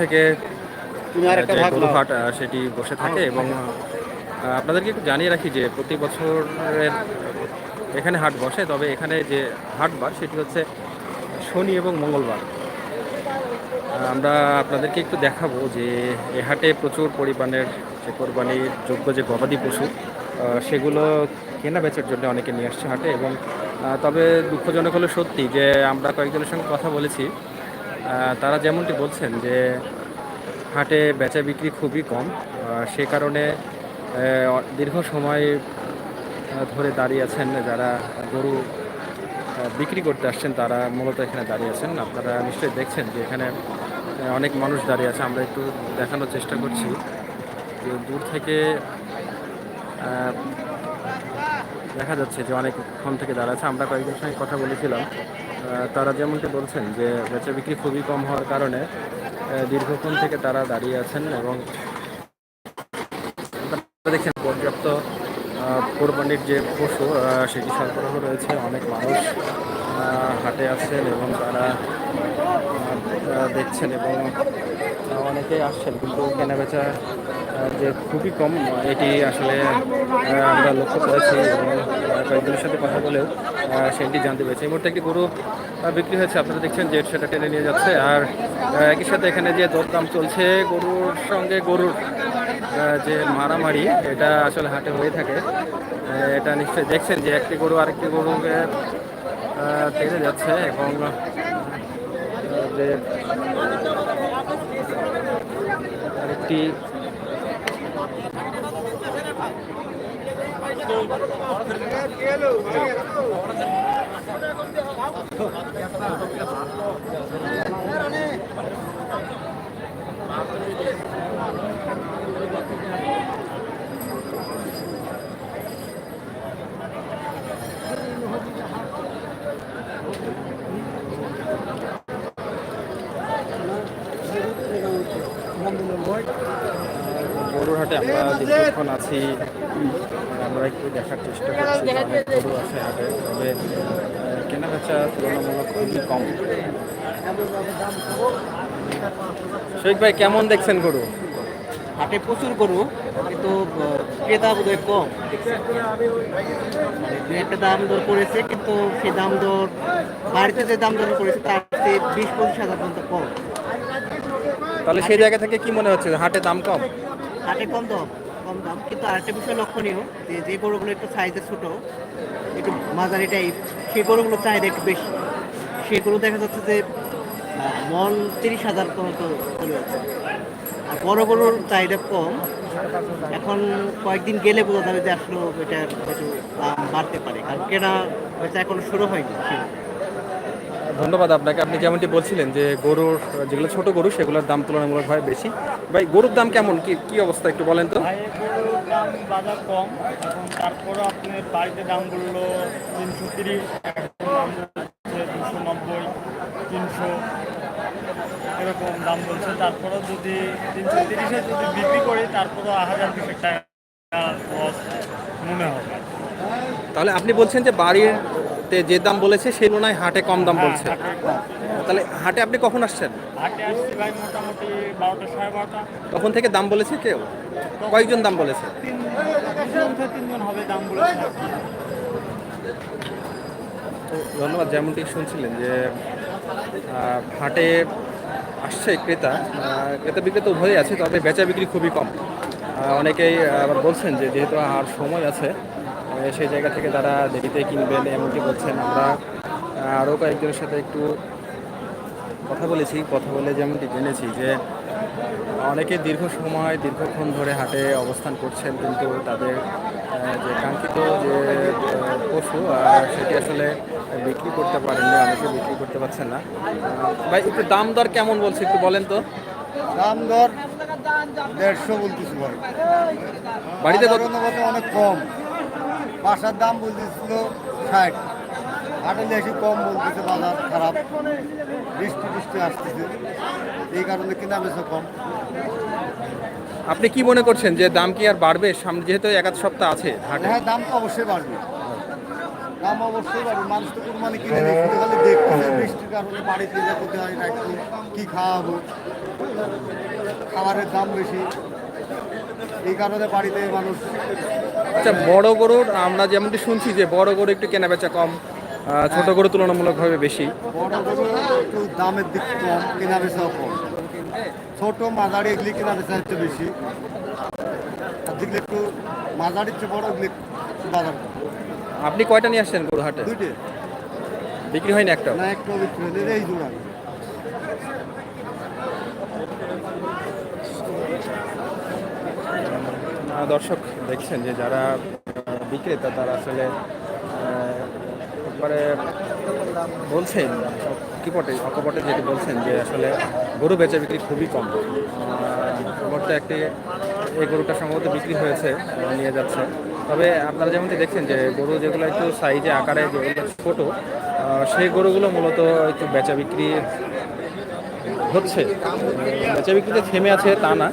থেকে সেটি বসে থাকে এবং আপনাদেরকে একটু জানিয়ে রাখি যে প্রতি বছরের এখানে হাট বসে তবে এখানে যে হাটবার সেটি হচ্ছে শনি এবং মঙ্গলবার। আমরা আপনাদেরকে একটু দেখাবো যে এ হাটে প্রচুর পরিমাণের যে কোরবানির যোগ্য যে গবাদি পশু সেগুলো কেনা বেচার জন্য অনেকে নিয়ে আসছে হাটে এবং তবে দুঃখজনক হলো সত্যি যে আমরা কয়েকজনের সঙ্গে কথা বলেছি তারা যেমনটি বলছেন যে হাটে বেচা বিক্রি খুবই কম সে কারণে দীর্ঘ সময় ধরে দাঁড়িয়ে আছেন যারা গরু বিক্রি করতে আসছেন তারা মূলত এখানে দাঁড়িয়ে আছেন। আপনারা নিশ্চয়ই দেখছেন যে এখানে অনেক মানুষ দাঁড়িয়ে আছে। আমরা একটু দেখানোর চেষ্টা করছি। দূর থেকে দেখা যাচ্ছে যে অনেকক্ষণ থেকে দাঁড়া আছে আমরা কয়েকজনের সঙ্গে কথা বলেছিলাম। তারা যেমনটি বলছেন যে বেচা বিক্রি খুবই কম হওয়ার কারণে দীর্ঘক্ষণ থেকে তারা দাঁড়িয়ে আছেন এবং দেখেন পর্যাপ্ত কোরবানির যে পশু সেটি সরবরাহ রয়েছে। অনেক মানুষ হাটে আছেন এবং তারা দেখছেন এবং অনেকেই আসছেন, কিন্তু কেনাবেচা যে খুবই কম এটি আসলে আমরা লক্ষ্য করেছি কয়েকজনের সাথে কথা বলেও সেটি জানতে পেরেছি। এই মুহূর্তে একটি গরু বিক্রি হয়েছে। আপনারা দেখছেন যে সেটা টেনে নিয়ে যাচ্ছে। আর একই সাথে এখানে যে দরদাম চলছে, গরুর সঙ্গে গরুর যে মারামারি, এটা আসলে হাটে হয়ে থাকে। এটা নিশ্চয়ই দেখছেন যে একটি গরু আরেকটি গরুকে টেনে যাচ্ছে এবং যে আরেকটি গরুর হাটে আমরা দীর্ঘক্ষণ আছি। আমরা একটু দেখার চেষ্টা করছি আছে হাটে তবে কেনাবেচা তুলনামূলক খুবই কম। শৈক ভাই, কেমন দেখছেন গরু? হাটে প্রচুর গরু, কিন্তু ক্রেতা বোধহয় কম। মানে একটা দাম দর করেছে, কিন্তু সেই দাম দর বাড়িতে যে দাম দর করেছে, তার চেয়ে বিশ পঁচিশ হাজার পর্যন্ত কম। তাহলে সেই জায়গা থেকে কি মনে হচ্ছে? হাটে দাম কম? হাটে কম দাম কম দাম। কিন্তু আরেকটা বিষয় লক্ষণীয়, যে যে গরুগুলো একটু সাইজে ছোট, একটু মাঝারি টাইপ সেই গরুগুলোর চাহিদা একটু বেশি। সেই গরু দেখা যাচ্ছে যে মন তিরিশ হাজার পর্যন্ত চলে যাচ্ছে। আর বড় গরুর চাহিদা কম। এখন কয়েকদিন গেলে বোঝা যাবে যে আসলে এটার একটু দাম বাড়তে পারে। কারণ কেনা বেচা এখনও শুরু হয়নি। ধন্যবাদ আপনাকে। আপনি যেমনটি বলছিলেন যে গরুর যেগুলো ছোট গরু সেগুলোর দাম তুলনামূলকভাবে বেশি। ভাই গরুর দাম কেমন? কি কি অবস্থা একটু বলেন তো। দাম বাজার কম এখন তারপরে আপনার বাড়িতে দাম বলল তিনশো তিরিশ দুশো নব্বই তিনশো এরকম দাম বলছে। তারপরেও যদি তিনশো তিরিশে যদি বিক্রি করি তারপরেও হাজার বিশেক টাকা লস মনে হবে। তাহলে আপনি বলছেন যে বাড়ির তে যে দাম বলেছে সেই তুলনায় হাটে কম দাম বলছে। তাহলে হাটে আপনি কখন আসছেন? হাটে তখন থেকে দাম বলেছে কেউ? কয়েকজন দাম বলেছে? ধন্যবাদ যেমনটি শুনছিলেন যে হাটে আসছে ক্রেতা ক্রেতা বিক্রেতা উভয়ই আছে তবে বেচা বিক্রি খুবই কম। অনেকেই আবার বলছেন যে যেহেতু আর সময় আছে সেই জায়গা থেকে তারা দেরিতে কিনবেন এমনকি বলছেন। আমরা আরও কয়েকজনের সাথে একটু কথা বলেছি কথা বলে যেমনটি জেনেছি যে অনেকে দীর্ঘ সময় দীর্ঘক্ষণ ধরে হাটে অবস্থান করছেন কিন্তু তাদের যে কাঙ্ক্ষিত যে পশু সেটি আসলে বিক্রি করতে পারেননি অনেকে বিক্রি করতে পারছেন না। ভাই একটু দাম দর কেমন বলছে একটু বলেন তো। দাম দর দেড়শো বলতেছি ভাই। বাড়িতে অনেক কম। বাসার দাম বলতেছিল ষাট। হাটে বেশি কম বলতেছে বাজার খারাপ। বৃষ্টি বৃষ্টি আসতেছে। এই কারণে কিনা বেশি কম। আপনি কি মনে করছেন যে দাম কি আর বাড়বে? সামনে যেহেতু এক আধ সপ্তাহ আছে হাটে। হ্যাঁ দাম তো অবশ্যই বাড়বে। দাম অবশ্যই বাড়বে। মানুষ তো কুরবানি কিনে নিচ্ছে খালি দেখতেছে বৃষ্টির কারণে বাড়িতে যেতে হয় না একটু কী খাওয়াবো। খাবারের দাম বেশি। এই কারণে বাড়িতে মানুষ আচ্ছা বড় গরুর আমরা যেমনটি শুনছি যে বড় গরু একটু কেনা বেচা কম ছোট গরু তুলনামূলকভাবে বেশি। বড় গরু একটু দামের দিক কম কেনা বেচাও কম। ছোট মাঝারি এগুলি কেনা বেচা হচ্ছে বেশি যেগুলো একটু মাঝারির চেয়ে বড় ওগুলি বাজার আপনি কয়টা নিয়ে আসছেন গরু হাটে? দুইটে। বিক্রি হয়নি একটা? না একটু বিক্রি হলে এই জোড়া দর্শক দেখছেন যে যারা বিক্রেতা, তারা আসলে একবারে বলছেন কিপটে অকপটে যেটি বলছেন যে আসলে গরু বেচা বিক্রি খুবই কম। মুহূর্তে একটি, এই গরুটা সম্ভবত বিক্রি হয়েছে নিয়ে যাচ্ছে। তবে আপনারা যেমনটি দেখছেন যে গরু যেগুলো একটু সাইজে আকারে যেগুলো ছোটো সেই গরুগুলো মূলত একটু বেচা বিক্রি হচ্ছে। বেচা বিক্রিতে থেমে আছে তা না।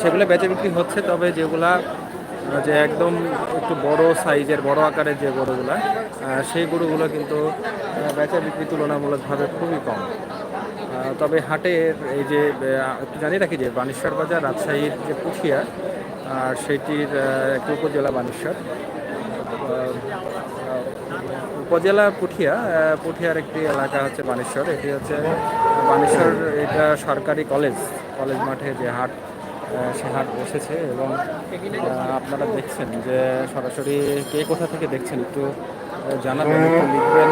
সেগুলো বেচা বিক্রি হচ্ছে, তবে যেগুলা যে একদম একটু বড় সাইজের, বড় আকারের যে গরুগুলা সেই গরুগুলো কিন্তু বেচা বিক্রি তুলনামূলকভাবে খুবই কম। তবে হাটের এই যে একটু জানি রাখি যে বানেশ্বর বাজার, রাজশাহীর যে পুঠিয়া, আর সেটির একটি উপজেলা বানেশ্বর। উপজেলা পুঠিয়া পুঠিয়ার একটি এলাকা হচ্ছে বানেশ্বর। এটি হচ্ছে বানেশ্বর, এটা সরকারি কলেজ কলেজ মাঠে যে হাট সে হাট বসেছে এবং আপনারা দেখছেন যে সরাসরি কে কোথা থেকে দেখছেন একটু জানাবেন, একটু লিখবেন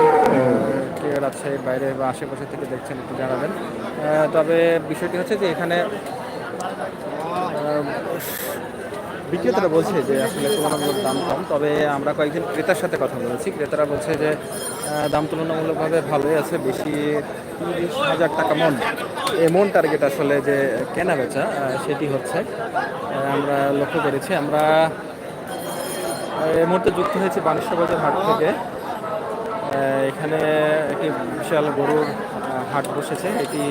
কে রাজশাহীর বাইরে বা আশেপাশে থেকে দেখছেন একটু জানাবেন। তবে বিষয়টি হচ্ছে যে এখানে বিক্রেতারা বলছে যে আসলে তুলনামূলক দাম কম, তবে আমরা কয়েকজন ক্রেতার সাথে কথা বলেছি। ক্রেতারা বলছে যে দাম তুলনামূলকভাবে ভালোই আছে, বেশি তিরিশ হাজার টাকা মন। এই মন টার্গেট আসলে যে কেনা বেচা সেটি হচ্ছে আমরা লক্ষ্য করেছি। আমরা এই মুহূর্তে যুক্ত হয়েছি বানেশ্বর বাজার হাট থেকে। এখানে একটি বিশাল গরুর হাট বসেছে। এটি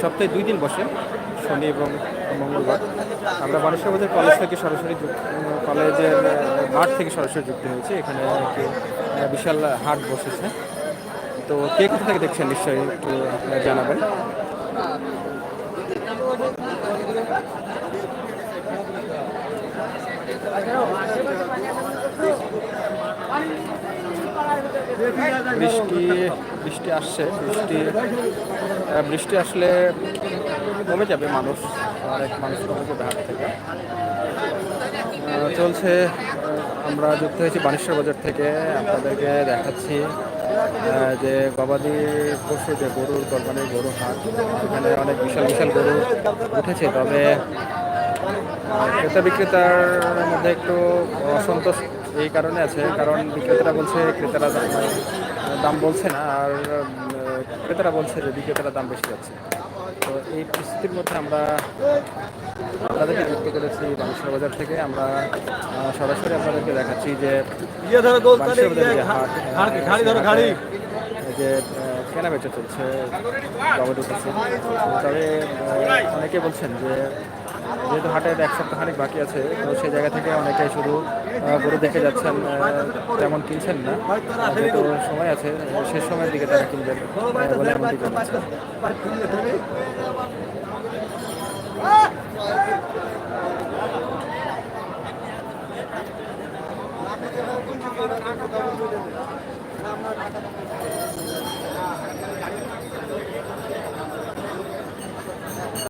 সপ্তাহে দুই দিন বসে, শনি এবং মঙ্গলবার। আমরা বানেশ্বর বাজার কলেজ থেকে সরাসরি কলেজের মাঠ থেকে সরাসরি যুক্ত হয়েছি। এখানে একটি বিশাল হাট বসেছে। তো কে কোথা থেকে দেখছেন? নিশ্চয়ই একটু জানাবেন। বৃষ্টি বৃষ্টি আসছে। বৃষ্টি বৃষ্টি আসলে কমে যাবে মানুষ। অনেক মানুষ থেকে। চলছে, আমরা যুক্ত হয়েছি বানেশ্বর বাজার থেকে। আপনাদেরকে দেখাচ্ছি যে গবাদি পশু যে গরুর কোরবানির গরু হাট, এখানে অনেক বিশাল বিশাল গরু উঠেছে। তবে ক্রেতা বিক্রেতার মধ্যে একটু অসন্তোষ এই কারণে আছে। কারণ বিক্রেতারা বলছে, ক্রেতারা দাম বলছে না, আর ক্রেতারা বলছে যে বিক্রেতারা দাম বেশি যাচ্ছে। তো এই পরিস্থিতির মধ্যে আমরা আপনাদেরকে যুক্ত করেছি বাংলাদেশ বাজার থেকে। আমরা সরাসরি আপনাদেরকে দেখাচ্ছি যে বানেশ্বর যে হাট আহ, সেখানে যে আহ, কেনা বেচা চলছে তবে অনেকে বলছেন যে যেহেতু হাটের এক সপ্তাহখানিক বাকি আছে, তো সেই জায়গা থেকে অনেকে শুধু গরু দেখে যাচ্ছেন তেমন কিনছেন না। যেহেতু সময় আছে, শেষ সময়ের দিকে তারা কিনবেন বলে আমি